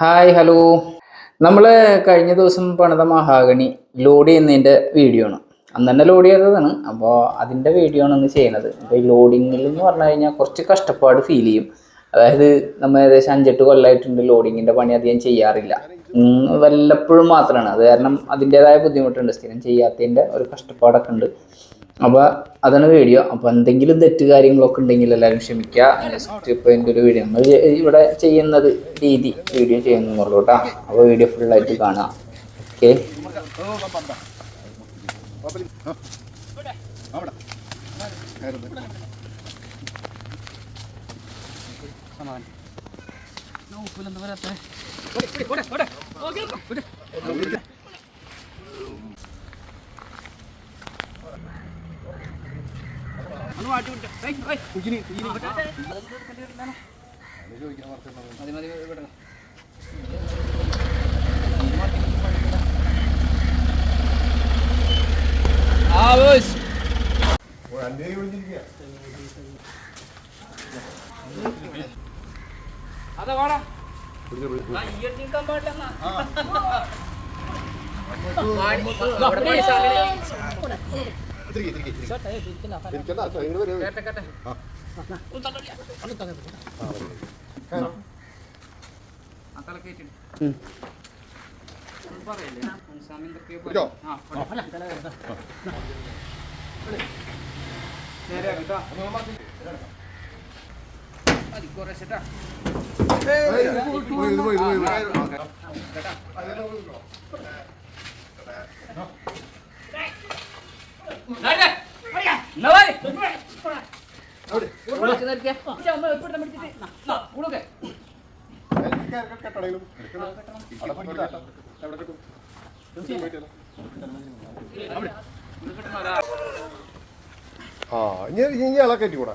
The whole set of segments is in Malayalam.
Hi hello. നമ്മൾ കഴിഞ്ഞ ദിവസം പണിത മഹാഗണി ലോഡ് ചെയ്യുന്നതിന്റെ വീഡിയോ ആണ്. അന്ന് തന്നെ ലോഡ് ചെയ്തതാണ്. അപ്പോൾ അതിന്റെ വീഡിയോ ആണ് ഇന്ന് ചെയ്യുന്നത്. അപ്പോൾ ഈ ലോഡിങ്ങിൽ എന്ന് പറഞ്ഞു കഴിഞ്ഞാൽ കുറച്ച് കഷ്ടപ്പാട് ഫീൽ ചെയ്യും. അതായത് നമ്മൾ ഏകദേശം അഞ്ചെട്ട് കൊല്ലമായിട്ടുണ്ട് ലോഡിങ്ങിന്റെ പണി അധികം ചെയ്യാറില്ല. വല്ലപ്പോഴും മാത്രമാണ് അത് കാരണം അതിന്റേതായ ബുദ്ധിമുട്ടുണ്ട്. സ്ഥിരം ചെയ്യാത്തതിന്റെ ഒരു കഷ്ടപ്പാടൊക്കെ ഉണ്ട്. അപ്പോൾ അതാണ് വീഡിയോ അപ്പോൾ എന്തെങ്കിലും തെറ്റ് കാര്യങ്ങളൊക്കെ ഉണ്ടെങ്കിൽ എല്ലാവരും ക്ഷമിക്കുക. ഒരു വീഡിയോ നമ്മൾ ഇവിടെ ചെയ്യുന്നത് രീതി വീഡിയോ ചെയ്യുന്നുള്ളൂ കേട്ടോ. അപ്പോൾ വീഡിയോ ഫുള്ളായിട്ട് കാണാം. ഓക്കെ അതാ വാടാ നിൽക്കാൻ പാടില്ല തിരികെ തിരികെ തിരിക്കണ്ട ട്രെയിൻ വരും. കുറച്ചിട്ടാ ഇത് പോയി ഇത് പോയി ഇത് പോയി ആ ഇനി ഇനി ഇള കയറ്റി കൂടാ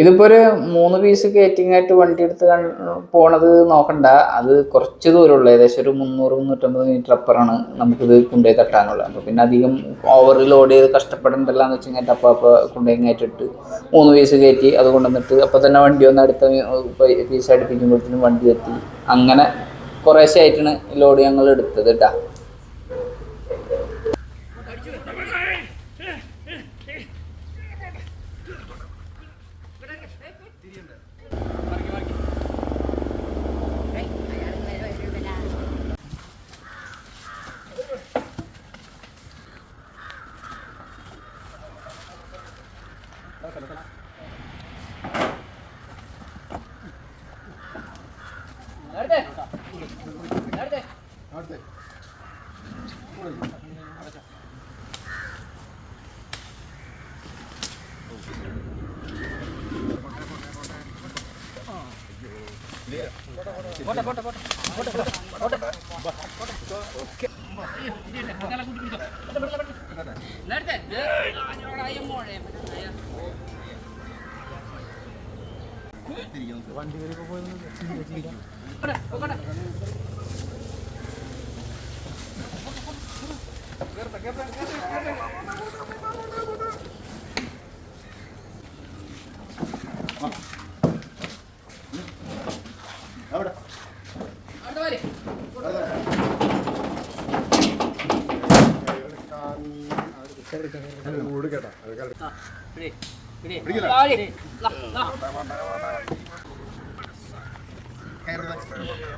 ഇതിപ്പോൾ ഒരു മൂന്ന് പീസ് കേറ്റിംഗ് ആയിട്ട് വണ്ടി എടുത്ത് പോണത് നോക്കണ്ട. അത് കുറച്ച് ദൂരമുള്ള. ഏകദേശം ഒരു മുന്നൂറ് മുന്നൂറ്റമ്പത് മീറ്റർ അപ്പുറമാണ് നമുക്കിത് കൊണ്ടുപോയി തട്ടാനുള്ളത്. അപ്പോൾ പിന്നെ അധികം ഓവർ ലോഡ് ചെയ്ത് കഷ്ടപ്പെടണ്ടല്ലോ എന്ന് വെച്ച് കഴിഞ്ഞാൽ അപ്പോൾ അപ്പോൾ കൊണ്ടുപോയി കയറ്റിട്ട് മൂന്ന് പീസ് കയറ്റി അത് കൊണ്ടുവന്നിട്ട് അപ്പോൾ തന്നെ വണ്ടി ഒന്ന് അടുത്ത പീസ് അടുപ്പിക്കുമ്പോഴത്തേനും വണ്ടി എത്തി. അങ്ങനെ കുറേശ്ശെ ആയിട്ടാണ് ലോഡ് ഞങ്ങൾ എടുത്തത് കേട്ടാ കൂട് കേട്ടാ മതിയാവും വണ്ടി പോട്ടെ. ഒരാഴ്ച കൂടി ഉണ്ടായി. വണ്ടിയിലെ താത്തിട്ടേക്കാന്ന് വണ്ടി അടി ചവിട്ടി ചവിട്ടിയാണ് വന്നത്. എന്നിട്ട്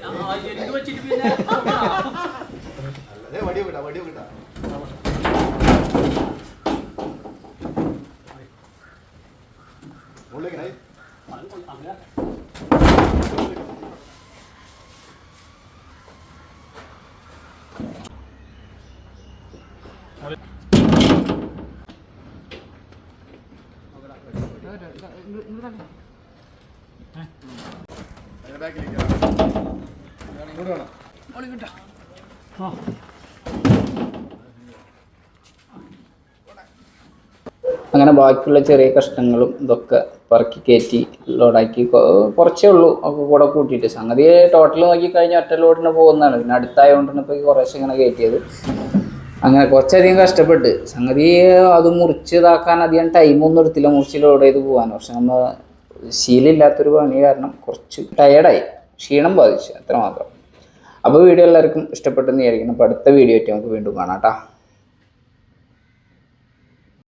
ആ, ഇത് വെച്ചിട്ട് പിന്നെ അതെ, വടി വെക്കട്ടാ, വടി വെക്കട്ടാ. മുകളിലേക്ക് ആയി. അതിന്റെ ബാക്കിലേക്ക് ഇറങ്ങ്. ഇങ്ങോട്ട് വേണം. അങ്ങനെ ബാക്കിയുള്ള ചെറിയ കഷ്ണങ്ങളും ഇതൊക്കെ പറക്കി കയറ്റി ലോഡാക്കി കുറച്ചേ ഉള്ളൂ. ഒക്കെ കൂടെ കൂട്ടിയിട്ട്. സംഗതി ടോട്ടൽ നോക്കി കഴിഞ്ഞാൽ ഒറ്റ ലോഡിന് പോകുന്നതാണ്. പിന്നെ അടുത്തായതുകൊണ്ടാണ് ഇപ്പോൾ കുറേശ്ശെ ഇങ്ങനെ കയറ്റിയത്. അങ്ങനെ കുറച്ചധികം കഷ്ടപ്പെട്ട്. സംഗതി അത് മുറിച്ച് ഇതാക്കാൻ അധികം ടൈമൊന്നും എടുത്തില്ല. മുറിച്ച് ലോഡ് ചെയ്ത് പോകാൻ പക്ഷെ നമ്മൾ ശീലമില്ലാത്തൊരു പണി കാരണം കുറച്ച് ടയേർഡായി ക്ഷീണം ബാധിച്ചു. അത്രമാത്രം. അപ്പോൾ വീഡിയോ എല്ലാവർക്കും ഇഷ്ടപ്പെട്ടെന്ന് വിചാരിക്കുന്നു. അപ്പോൾ അടുത്ത വീഡിയോ ആയിട്ട് നമുക്ക് വീണ്ടും കാണാം കേട്ടോ